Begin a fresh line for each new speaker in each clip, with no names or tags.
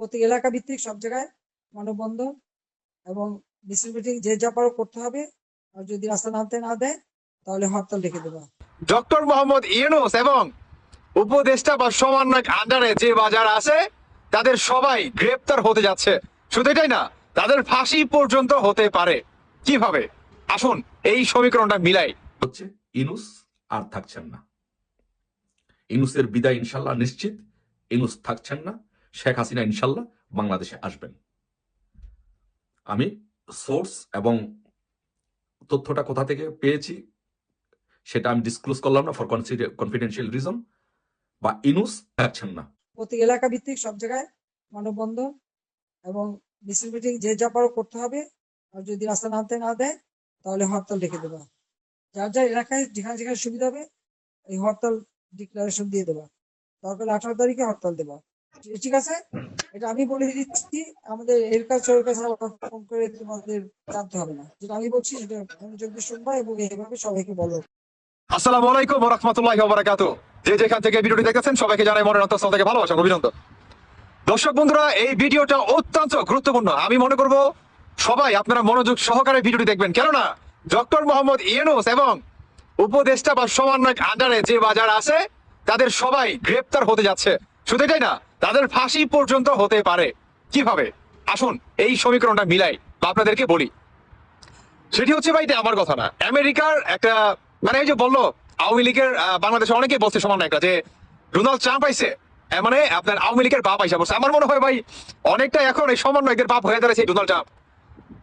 প্রতি এলাকা ভিত্তিক সব জায়গায় মানববন্ধন এবং মিটিং যে যা পারো করতে হবে। আর যদি রাস্তা নামতে না দেয় তাহলে হরতাল ডেকে দেবো।
ডক্টর মোহাম্মদ ইউনুস এবং উপদেষ্টা বা সমন্বয়ক আন্ডারে যে বাজার আছে তাদের সবাই গ্রেপ্তার হতে যাচ্ছে। শুধু এটাই না তাদের ফাঁসি পর্যন্ত হতে পারে। কীভাবে? আসুন এই সমীকরণটা মিলাই।
হচ্ছে ইনুস আর থাকছেন না। ইনুসের বিদায় ইনশাল্লাহ নিশ্চিত ইনুস থাকছেন না। শেখ হাসিনা ইনশাল্লাহ বাংলাদেশে আসবেন। আমি সোর্স এবং তথ্যটা কোথা থেকে পেয়েছি সেটা আমি ডিসক্লোজ করলাম না ফর কনফিডেন্সিয়াল রিজন বা ইনুস থাকছেন না।
প্রতি এলাকা ভিত্তিক সব জায়গায় মানববন্ধন এবং মিছিল মিটিং যে যা পারো করতে হবে, আর যদি রাস্তা নামতে না দেয়, তাহলে হরতাল ডেকে দেবো। যার যার এলাকায় যেখানে যেখানে সুবিধা হবে, এই হরতাল ডিক্লারেশন দিয়ে দেবা। দরকার আঠারো তারিখে হরতাল দেবা। ঠিক আছে? এটা আমি বলে দিচ্ছি, আমাদের এর কাছে, ওর কাছে ফোন করে তোমাদের জানতে হবে না। যেটা আমি বলছি, সেটা মনোযোগ দিয়ে শুনবা এবং এইভাবে সবাইকে বলো।
আসসালামু আলাইকুম রহমতুল্লাহ বারাকাতু যে যেখান থেকে ভিডিওটি দেখতেছেন, সবাইকে জানাই মনের অন্তঃস্থল থেকে ভালোবাসা, অভিনন্দন। দর্শক বন্ধুরা, এই ভিডিওটা অত্যন্ত গুরুত্বপূর্ণ। আমি মনে করব, সবাই আপনারা মনোযোগ সহকারে ভিডিওটি দেখবেন। কেননা, ডক্টর মোহাম্মদ ইউনুস এবং উপদেষ্টা বা সমন্বয়ক আন্ডারে যে বাজার আছে, তাদের সবাই গ্রেপ্তার হতে যাচ্ছে। শুধু এটাই না, তাদের ফাঁসি পর্যন্ত হতে পারে। কীভাবে? আসুন, এই সমীকরণটা মিলাই বা আপনাদেরকে বলি। সেটি হচ্ছে ভাই, এটা আমার কথা না। আমেরিকার একটা মানে এই যে বলল, আওয়ামী লীগের বাংলাদেশে অনেকে বলছে সমান একটা যে ডোনাল্ড ট্রাম্প আইসে মানে আপনার আওয়ামী লীগের বাপ আইসা বলছে আমার মনে হয় ভাই, অনেকটা এখন এই সমন্বয়কের বাপ হয়ে দাঁড়াচ্ছে এই ডোনাল্ড ট্রাম্প।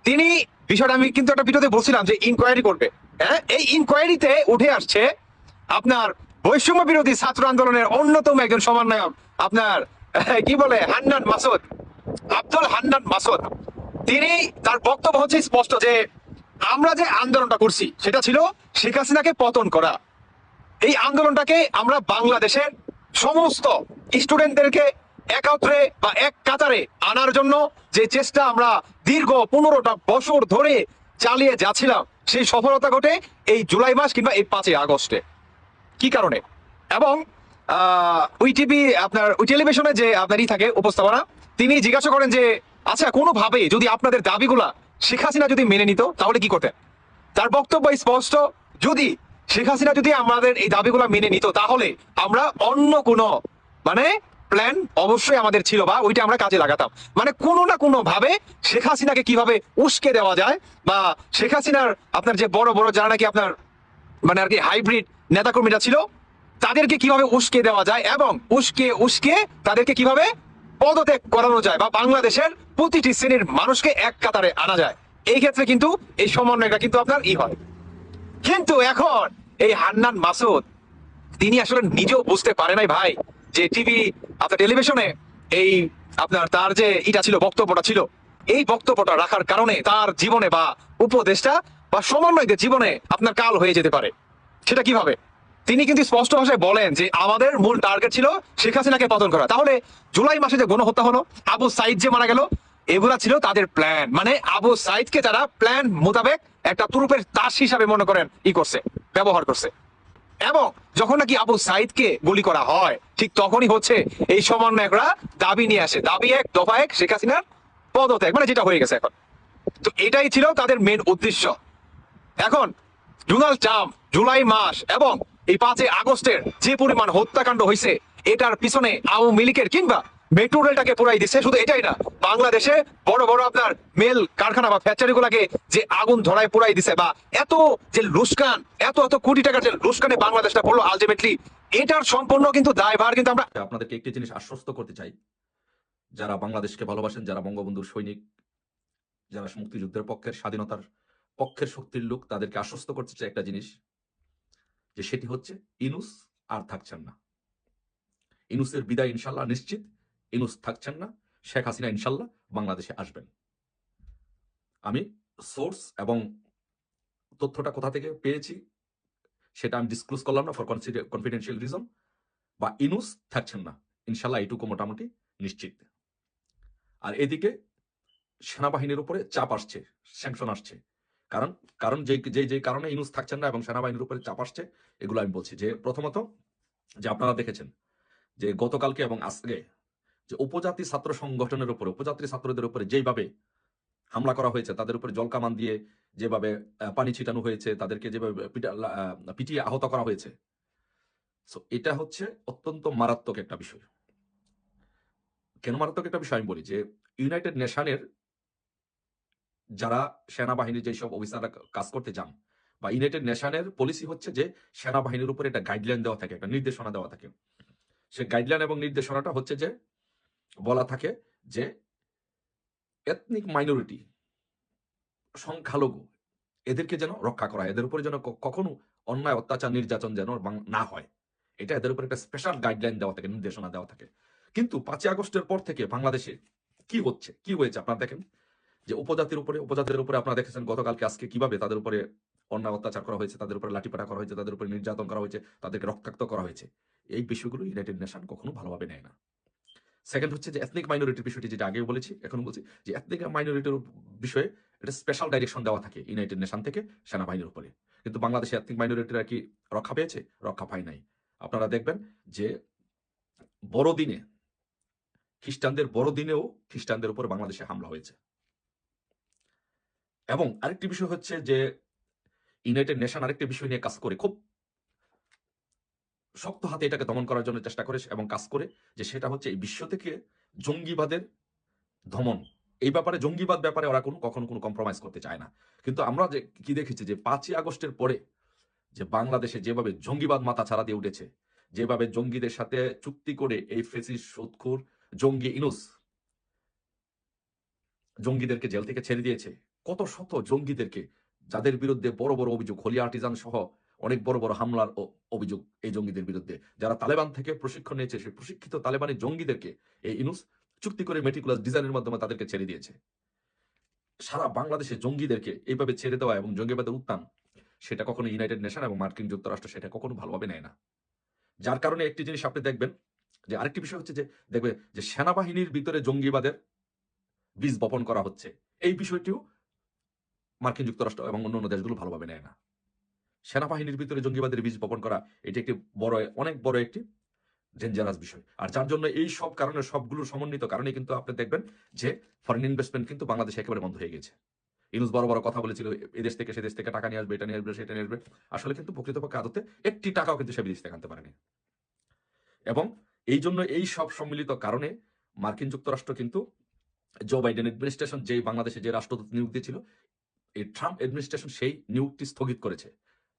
তিনি, বিষয়টা আমি কিন্তু একটা ভিডিওতে বলছিলাম যে ইনকোয়ারি করবে। হ্যাঁ এই ইনকোয়ারিতে উঠে আসছে আপনার বৈষম্য বিরোধী ছাত্র আন্দোলনের অন্যতম একজন সমন্বয়ক আপনার, কি বলে, হান্নান মাসুদ, আব্দুল হান্নান মাসুদ, তিনি তার বক্তব্য হচ্ছে স্পষ্ট যে আমরা যে আন্দোলনটা করছি, সেটা ছিল শেখ হাসিনাকে পতন করা। এই আন্দোলনটাকে আমরা বাংলাদেশের সমস্ত স্টুডেন্টদেরকে একত্রে বা এক কাতারে আনার জন্য যে চেষ্টা আমরা দীর্ঘ পনেরোটা বছর ধরে চালিয়ে যাচ্ছিলাম, সেই সফলতা ঘটে এই জুলাই মাস কিংবা এই পাঁচই আগস্টে। কি কারণে? এবং ওই টিভি আপনার ওই টেলিভিশনে যে আপনার ই থাকে উপস্থাপনা, তিনি জিজ্ঞাসা করেন যে আচ্ছা কোনোভাবে যদি আপনাদের দাবিগুলা শেখ হাসিনা যদি মেনে নিত, তাহলে কি করতেন? তার বক্তব্য স্পষ্ট, যদি শেখ হাসিনা যদি আমাদের এই দাবিগুলা মেনে নিত, তাহলে আমরা অন্য কোনো মানে প্ল্যান অবশ্যই আমাদের ছিল বা ওইটা আমরা কাজে লাগাতাম। মানে কোনো না কোনো ভাবে শেখ হাসিনাকে কীভাবে উস্কে দেওয়া যায় বা শেখ হাসিনার আপনার যে বড় বড় যারা নাকি আপনার মানে আর কি হাইব্রিড নেতাকর্মীরা ছিল তাদেরকে কীভাবে উস্কে দেওয়া যায় এবং উস্কে উস্কে তাদেরকে কীভাবে পদত্যাগ করানো যায় বা বাংলাদেশের প্রতিটি শ্রেণির মানুষকে এক কাতারে আনা যায়। এই ক্ষেত্রে কিন্তু এই সমন্বয়টা কিন্তু আপনার ই হয়। কিন্তু এখন এই হান্নান মাসুদ, তিনি আসলে নিজেও বুঝতে পারে নাই ভাই যে টিভি আপনার টেলিভিশনে এই আপনার তার যে ইটা ছিল, বক্তব্যটা ছিল, এই বক্তব্যটা রাখার কারণে তার জীবনে বা উপদেশটা বা সমন্বয়দের জীবনে আপনার কাল হয়ে যেতে পারে। সেটা কীভাবে? তিনি কিন্তু স্পষ্ট ভাষায় বলেন যে আমাদের মূল টার্গেট ছিল শেখ হাসিনাকে পতন করা। তাহলে জুলাই মাসে যে গণহত্যা হলো, আবু সাইদ যে মারা গেল, এগুলা ছিল তাদের প্ল্যান মানে আবু সাইদকে তারা প্ল্যান মোতাবেক একটা তুরুপের তাস হিসাবে মনে করেন ই করছে, ব্যবহার করছে। এবং যখন নাকি আবু সাইদকে গুলি করা হয়, ঠিক তখনই হচ্ছে এই সমন্বয়করা দাবি নিয়ে আসে। দাবি এক, দফা এক, শেখ হাসিনার পদত্যাগ মানে যেটা হয়ে গেছে এখন। তো এটাই ছিল তাদের মেন উদ্দেশ্য। এখন, ডোনাল্ড ট্রাম্প, জুলাই মাস, এবং এই পাঁচই আগস্টের যে পরিমাণ হত্যাকাণ্ড হয়েছে এটার পিছনে আওয়ামী লীগের কিংবা মেট্রো রেলটাকে পুরাই দিচ্ছে শুধু এটাই না, বাংলাদেশে বড় বড় আপনার মেল কারখানা বা ফ্যাক্টরি গুলাকে যে আগুন ধরায় পুরাই দিছে বা এত যে লুস্কান, এত এত কোটি টাকার যে লুস্কানে বাংলাদেশটা পড়ল আলটিমেটলি এটার সম্পূর্ণ কিন্তু দায়ভার কিন্তু আমরা
আপনাদেরকে একটি জিনিস আশ্বস্ত করতে চাই, যারা বাংলাদেশকে ভালোবাসেন, যারা বঙ্গবন্ধুর সৈনিক, যারা মুক্তিযুদ্ধের পক্ষের স্বাধীনতার পক্ষের শক্তির লোক, তাদেরকে আশ্বস্ত করতে চাই একটা জিনিস যে সেটি হচ্ছে ইনুস আর থাকছেন না। ইনুসের বিদায় ইনশাল্লাহ নিশ্চিত। ইনুস থাকছেন না, শেখ হাসিনা ইনশাল্লাহ বাংলাদেশে আসবেন। আমি সোর্স এবং তথ্যটা কোথা থেকে পেয়েছি সেটা আমি ডিসক্লোজ করলাম না ফর কনফিডেন্সিয়াল রিজন বা ইনুস থাকছেন না, ইনশাল্লাহ এইটুকু মোটামুটি নিশ্চিত। আর এদিকে সেনাবাহিনীর উপরে চাপ আসছে স্যাংশন আসছে। কারণ কারণ যে যে কারণে ইনুস থাকছেন না এবং সেনাবাহিনীর উপরে চাপ আসছে, এগুলো আমি বলছি। যে প্রথমত, যে আপনারা দেখেছেন যে গতকালকে এবং আজকে যে উপজাতি ছাত্র সংগঠনের উপরে, উপজাতি ছাত্রদের উপরে যেভাবে হামলা করা হয়েছে, তাদের উপরে জল কামান দিয়ে যেভাবে পানি ছিটানো হয়েছে, তাদেরকে যেভাবে পিটা- পিটিয়ে আহত করা হয়েছে। সো এটা হচ্ছে অত্যন্ত মারাত্মক একটা বিষয়। কেন মারাত্মক একটা বিষয় আমি বলি? যে ইউনাইটেড নেশনের যারা সেনাবাহিনীর যেসব অফিসাররা কাজ করতে যান বা ইউনাইটেড নেশনের পলিসি হচ্ছে যে সেনাবাহিনীর উপরে একটা গাইডলাইন দেওয়া থাকে, একটা নির্দেশনা দেওয়া থাকে। সে গাইডলাইন এবং নির্দেশনাটা হচ্ছে যে বলা থাকে যে এথনিক মাইনরিটি সংখ্যালঘু এদেরকে যেন রক্ষা করা হয়, এদের উপরে যেন কখনো অন্যায়, অত্যাচার, নির্যাতন যেন না হয়। এটা এদের উপরে একটা স্পেশাল গাইডলাইন দেওয়া থাকে, নির্দেশনা দেওয়া থাকে। কিন্তু পাঁচই আগস্টের পর থেকে বাংলাদেশে কি হচ্ছে, কি হয়েছে আপনারা দেখেন? যে উপজাতির উপরে উপজাতির উপরে আপনারা দেখেছেন গতকালকে, আজকে কীভাবে তাদের উপরে অন্যায় অত্যাচার করা হয়েছে, তাদের উপরে লাঠিপাটা করা হয়েছে, তাদের উপরে নির্যাতন করা হয়েছে, তাদেরকে রক্তাক্ত করা হয়েছে। এই বিষয়গুলো ইউনাইটেড নেশন কখনো ভালোভাবে নেয় না। সেকেন্ড হচ্ছে যে এথনিক মাইনরিটির বিষয়টি, যেটা আগেও বলেছি এখন বলছি, যে এথনিক মাইনরিটির বিষয়ে এটা স্পেশাল ডাইরেকশন দেওয়া থাকে ইউনাইটেড নেশন থেকে সেনাবাহিনীর উপরে। কিন্তু বাংলাদেশে এথনিক মাইনরিটিরা কি রক্ষা পেয়েছে? রক্ষা পায় নাই। আপনারা দেখবেন যে বড়দিনে, খ্রিস্টানদের বড়দিনেও খ্রিস্টানদের উপর বাংলাদেশে হামলা হয়েছে। এবং আরেকটি বিষয় হচ্ছে যে ইউনাইটেড নেশন আরেকটি বিষয় নিয়ে কাজ করে, খুব শক্ত হাতে এটাকে দমন করার জন্য চেষ্টা করে এবং কাজ করে, যে সেটা হচ্ছে এই বিশ্ব থেকে জঙ্গিবাদের দমন। এই ব্যাপারে, জঙ্গিবাদ ব্যাপারে ওরা কোনো, কখনো কোনো কম্প্রোমাইজ করতে চায় না। কিন্তু আমরা যে কি দেখেছি যে, পাঁচই আগস্টের পরে যে বাংলাদেশে যেভাবে জঙ্গিবাদ মাথা ছাড়া দিয়ে উঠেছে, যেভাবে জঙ্গিদের সাথে চুক্তি করে এই ফেসিস সুৎখুর জঙ্গি, ইনুস জঙ্গিদেরকে জেল থেকে ছেড়ে দিয়েছে কত শত জঙ্গিদেরকে, যাদের বিরুদ্ধে বড় বড় অভিযোগ, হলি আর্টিজান সহ অনেক বড় বড় হামলার অভিযোগ এই জঙ্গিদের বিরুদ্ধে। যারা তালেবান থেকে প্রশিক্ষণ নিয়েছে, সেই প্রশিক্ষিত তালেবানি জঙ্গিদেরকে এই ইনুস চুক্তি করে মেটিকুলাস ডিজাইনের মাধ্যমে তাদেরকে ছেড়ে দিয়েছে। সারা বাংলাদেশে জঙ্গিদেরকে এইভাবে ছেড়ে দেওয়া এবং জঙ্গিবাদের উত্থান, সেটা কখনো ইউনাইটেড নেশন এবং মার্কিন যুক্তরাষ্ট্র সেটা কখনো ভালোভাবে নেয় না। যার কারণে একটি জিনিস আপনি দেখবেন, যে আরেকটি বিষয় হচ্ছে যে, দেখবে যে সেনাবাহিনীর ভিতরে জঙ্গিবাদের বীজ বপন করা হচ্ছে। এই বিষয়টিও মার্কিন যুক্তরাষ্ট্র এবং অন্যান্য দেশগুলো ভালোভাবে নেয় না। সেনাবাহিনীর ভিতরে জঙ্গিবাদের বীজ বপন করা, এটি একটি বড়, অনেক বড় একটি ডেঞ্জারাস বিষয়। আর যার জন্য এই সব কারণে সবগুলোর সমন্বিত কারণে কিন্তু আপনি দেখবেন যে ফরেন ইনভেস্টমেন্ট কিন্তু বাংলাদেশে একেবারে বন্ধ হয়ে গেছে। ইউনুস বড় বড় কথা বলেছিল এই দেশ থেকে সে দেশ থেকে টাকা নিয়ে আসবে, এটা নিয়ে আসবে, সেটা নিয়ে আসবে। আসলে কিন্তু প্রকৃতপক্ষে আদতে একটি টাকাও কিন্তু সে বিদেশ থেকে আনতে পারেনি। এবং এই জন্য এই সব সম্মিলিত কারণে মার্কিন যুক্তরাষ্ট্র কিন্তু জো বাইডেন অ্যাডমিনিস্ট্রেশন যে বাংলাদেশে যে রাষ্ট্রদূত নিয়োগ দিয়েছিল এই ট্রাম্প অ্যাডমিনিস্ট্রেশন সেই নিয়োগটি স্থগিত করেছে।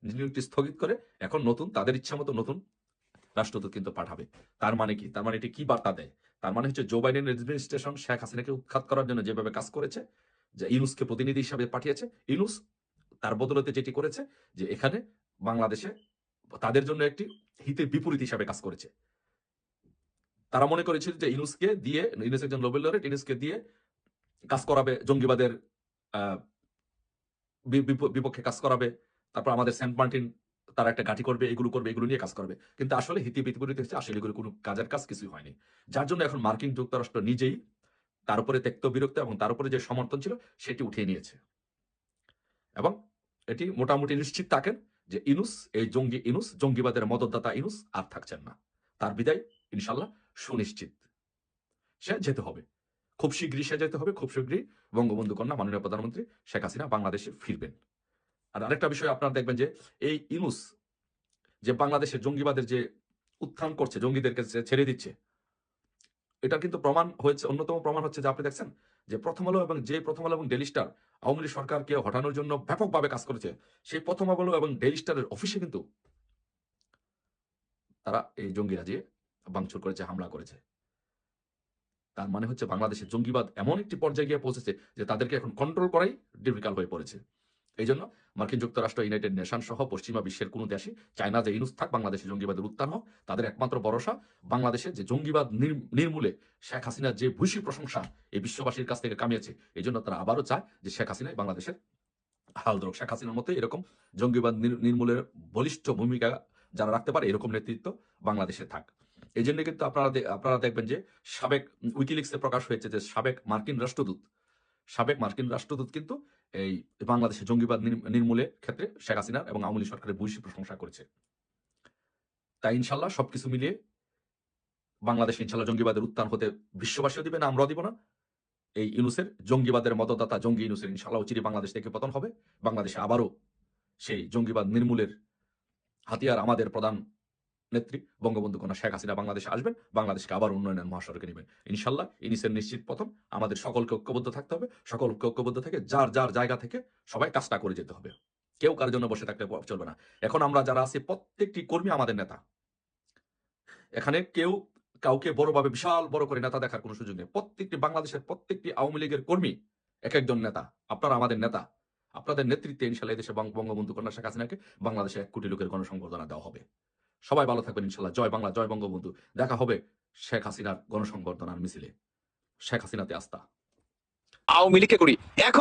নিয়োগটি স্থগিত করে এখন নতুন, তাদের ইচ্ছা মতো নতুন রাষ্ট্রদূত কিন্তু পাঠাবে। তার মানে কি? তার মানে এটি কি বার্তা দেয়? তার মানে হচ্ছে জো বাইডেন অ্যাডমিনিস্ট্রেশন শেখ হাসিনাকে উৎখাত করার জন্য যেভাবে কাজ করেছে, যে ইউনুসকে প্রতিনিধি হিসাবে পাঠিয়েছে, ইউনুস তার বদলতে যেটি করেছে, যে এখানে বাংলাদেশে তাদের জন্য একটি হিতের বিপরীত হিসাবে কাজ করেছে। তারা মনে করেছিল যে ইনুসকে দিয়ে ইনুস একজন নোবেল লরেট ইনুসকে দিয়ে কাজ করাবে জঙ্গিবাদের বিপক্ষে কাজ করাবে, তারপর আমাদের সেন্ট মার্টিন, তারা একটা গাঠি করবে, এগুলো করবে, এগুলো নিয়ে কাজ করবে। কিন্তু আসলে হিতি বিপরীত হচ্ছে আসলে এগুলো কোনো কাজের কাজ কিছুই হয়নি। যার জন্য এখন মার্কিন যুক্তরাষ্ট্র নিজেই তার উপরে ত্যক্ত বিরক্ত এবং তার উপরে যে সমর্থন ছিল, সেটি উঠিয়ে নিয়েছে। এবং এটি মোটামুটি নিশ্চিত থাকেন যে ইনুস, এই জঙ্গি ইনুস, জঙ্গিবাদের মদতদাতা ইনুস আর থাকছেন না। তার বিদায়, ইনশাল্লাহ, সুনিশ্চিত। সে যেতে হবে। খুব শীঘ্রই সে যেতে হবে, খুব শীঘ্রই। বঙ্গবন্ধু কন্যা, মাননীয় প্রধানমন্ত্রী শেখ হাসিনা বাংলাদেশে ফিরবেন। আর আরেকটা বিষয় আপনারা দেখবেন যে, এই ইনুস যে বাংলাদেশের জঙ্গিবাদের যে উত্থান করছে, জঙ্গিদেরকে ছেড়ে দিচ্ছে এটা কিন্তু প্রমাণ হয়েছে, অন্যতম প্রমাণ হচ্ছে যে আপনি দেখছেন যে প্রথম আলো এবং যে প্রথম আলো এবং ডেলি স্টার আওয়ামী লীগ সরকারকে হটানোর জন্য ব্যাপকভাবে কাজ করেছে, সেই প্রথম আলো এবং ডেলি স্টারের অফিসে কিন্তু তারা এই জঙ্গিরা যে ভাঙচুর করেছে, হামলা করেছে। তার মানে হচ্ছে বাংলাদেশের জঙ্গিবাদ এমন একটি পর্যায়ে গিয়ে পৌঁছেছে যে তাদেরকে এখন কন্ট্রোল করাই ডিফিকাল্ট হয়ে পড়েছে। এই জন্য মার্কিন যুক্তরাষ্ট্র ইউনাইটেড নেশন সহ পশ্চিমা বিশ্বের কোনো দেশই চায় না যে ইনুস থাক বাংলাদেশে জঙ্গিবাদের উত্থান হোক, তাদের একমাত্র ভরসা বাংলাদেশে যে জঙ্গিবাদ নির্মূলে শেখ হাসিনার যে ভূষী প্রশংসা এই বিশ্ববাসীর কাছ থেকে কামিয়েছে এই জন্য তারা আবারও চায় যে শেখ হাসিনাই বাংলাদেশের হাল ধরুক। শেখ হাসিনার মতো এরকম জঙ্গিবাদ নির্মূলের বলিষ্ঠ ভূমিকা যারা রাখতে পারে, এরকম নেতৃত্ব বাংলাদেশে থাক। এই জন্য কিন্তু আপনারা আপনারা দেখবেন যে সাবেক উইকিলিক্সে প্রকাশ হয়েছে যে সাবেক মার্কিন রাষ্ট্রদূত, সাবেক মার্কিন রাষ্ট্রদূত কিন্তু এই বাংলাদেশে জঙ্গিবাদ নির- নির্মূলের ক্ষেত্রে শেখ হাসিনা এবং আওয়ামী সরকারের ভূয়সী প্রশংসা করেছে। তাই ইনশাল্লাহ সবকিছু মিলিয়ে বাংলাদেশ ইনশাল্লাহ জঙ্গিবাদের উত্থান হতে বিশ্ববাসীও দিবে না, আমরাও দিব না। এই ইউনুসের জঙ্গিবাদের মতদাতা জঙ্গি ইউনুসের ইনশাল্লাহ চিরি বাংলাদেশ থেকে পতন হবে। বাংলাদেশে আবারও সেই জঙ্গিবাদ নির্মূলের হাতিয়ার আমাদের প্রধান নেত্রী, বঙ্গবন্ধু কন্যা শেখ হাসিনা বাংলাদেশে আসবেন, বাংলাদেশকে আবার উন্নয়নের মহাসড়কে নেবেন। ইনশাল্লাহ ইনিসের নিশ্চিত পতন আমাদের সকলকে ঐক্যবদ্ধ থাকতে হবে, সকলকে ঐক্যবদ্ধ থেকে যার যার জায়গা থেকে সবাই কাজটা করে যেতে হবে। কেউ কার জন্য বসে থাকলে চলবে না। এখন আমরা যারা আছি, প্রত্যেকটি কর্মী আমাদের নেতা। এখানে কেউ কাউকে বড়ভাবে বিশাল বড় করে নেতা দেখার কোনো সুযোগ নেই। প্রত্যেকটি বাংলাদেশের প্রত্যেকটি আওয়ামী লীগের কর্মী এক একজন নেতা। আপনারা আমাদের নেতা। আপনাদের নেতৃত্বে ইনশাল্লাহ এদেশে বঙ্গবন্ধু কন্যা শেখ হাসিনাকে বাংলাদেশে এক কোটি লোকের গণসংবর্ধনা দেওয়া হবে। সবাই ভালো থাকবেন ইনশাল্লাহ। জয় বাংলা, জয় বঙ্গবন্ধু। দেখা হবে শেখ হাসিনার গণসংবর্ধনার মিছিলে। শেখ হাসিনাতে আস্থা।
আওয়ামী লীগকে করি। এখন